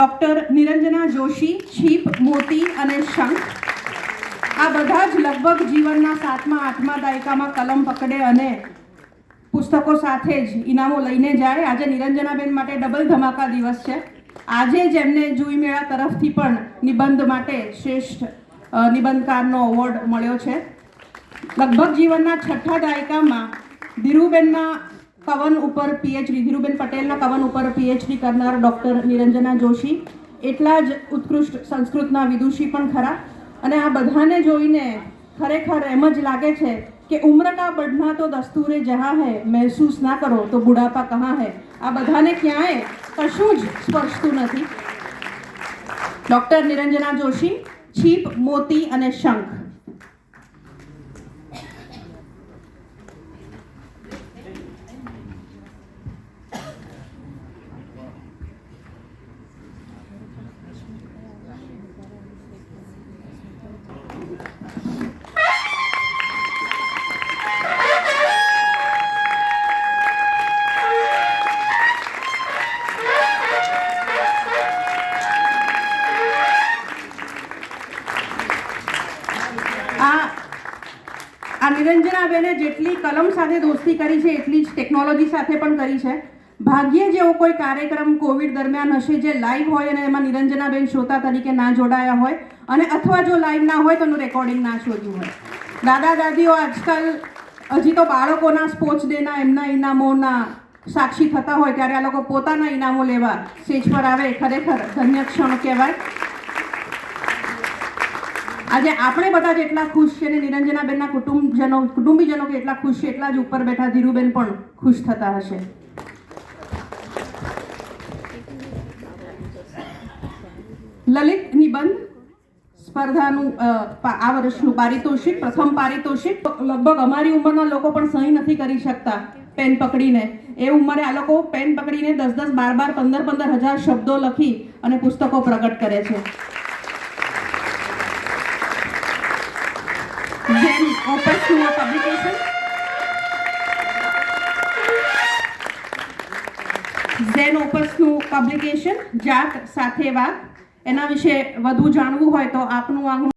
Doctor Niranjana Joshi, છીપ, મોતી અને શંખ. આ બધા જ લગભગ જીવનના સાતમા, આઠમા દાયકામાં કલમ પકડે અને પુસ્તકો સાથે જ ઇનામો લઈને જાય. આજે નિરંજનાબેન માટે ડબલ ધમાકા દિવસ છે. આજે જ એમને જુઈ મેળા તરફથી પણ નિબંધ માટે શ્રેષ્ઠ નિબંધકારનો એવોર્ડ મળ્યો છે. લગભગ જીવનના છઠ્ઠા દાયકામાં ધીરુબેનના કવન ઉપર પીએચડી ધીરુબેન પટેલના કવન ઉપર પીએચડી કરનાર ડૉક્ટર નિરંજના જોશી, એટલા જ ઉત્કૃષ્ટ સંસ્કૃતના વિદુષી પણ ખરા. અને આ બધાને જોઈને ખરેખર એમ જ લાગે છે કે ઉમ્ર કા બઢના તો દસ્તુરે જહા હૈ, મહેસૂસ ના કરો તો બુઢાપા કહા હૈ. આ બધાને ક્યાંય કશું જ સ્પર્શતું નથી. ડૉક્ટર નિરંજના જોશી, છીપ, મોતી અને શંખ. આ નિરંજનાબેને જેટલી કલમ સાથે દોસ્તી કરી છે, એટલી જ ટેકનોલોજી સાથે પણ કરી છે. ભાગ્યે જેવો કોઈ કાર્યક્રમ કોવિડ દરમિયાન હશે જે લાઈવ હોય અને એમાં નિરંજનાબેન શ્રોતા તરીકે ના જોડાયા હોય અને અથવા જો લાઈવ ના હોય તો એનું રેકોર્ડિંગ ના શોધ્યું હોય. દાદા, દાદીઓ, આજકાલ હજી તો બાળકોના સ્પોર્ટ્સ ડેના એમના ઇનામોના સાક્ષી થતા હોય ત્યારે આ લોકો પોતાના ઇનામો લેવા સ્ટેજ પર આવે, ખરેખર ધન્ય ક્ષણ કહેવાય. આજે આપણે બધા જેટલા ખુશ છે ને નિરંજનાબેનના કુટુંબજનો, કુટુંબીજનો કે એટલા ખુશ છે, એટલા જ ઉપર બેઠા ધીરુબેન પણ ખુશ થતા હશે. લલિત નિબંધ સ્પર્ધાનું આ વર્ષનું પારિતોષિક, પ્રથમ પારિતોષિક. લગભગ અમારી ઉંમરના લોકો પણ સહી નથી કરી શકતા પેન પકડીને. એ ઉંમરે આ લોકો પેન પકડીને દસ દસ, બાર બાર, પંદર પંદર હજાર શબ્દો લખી અને પુસ્તકો પ્રગટ કરે છે. જેમ to a publication. ઝેન ઓપસનું પબ્લિકેશન જાત સાથે વાત એના વિશે વધુ જાણવું હોય તો આપનું આંગણું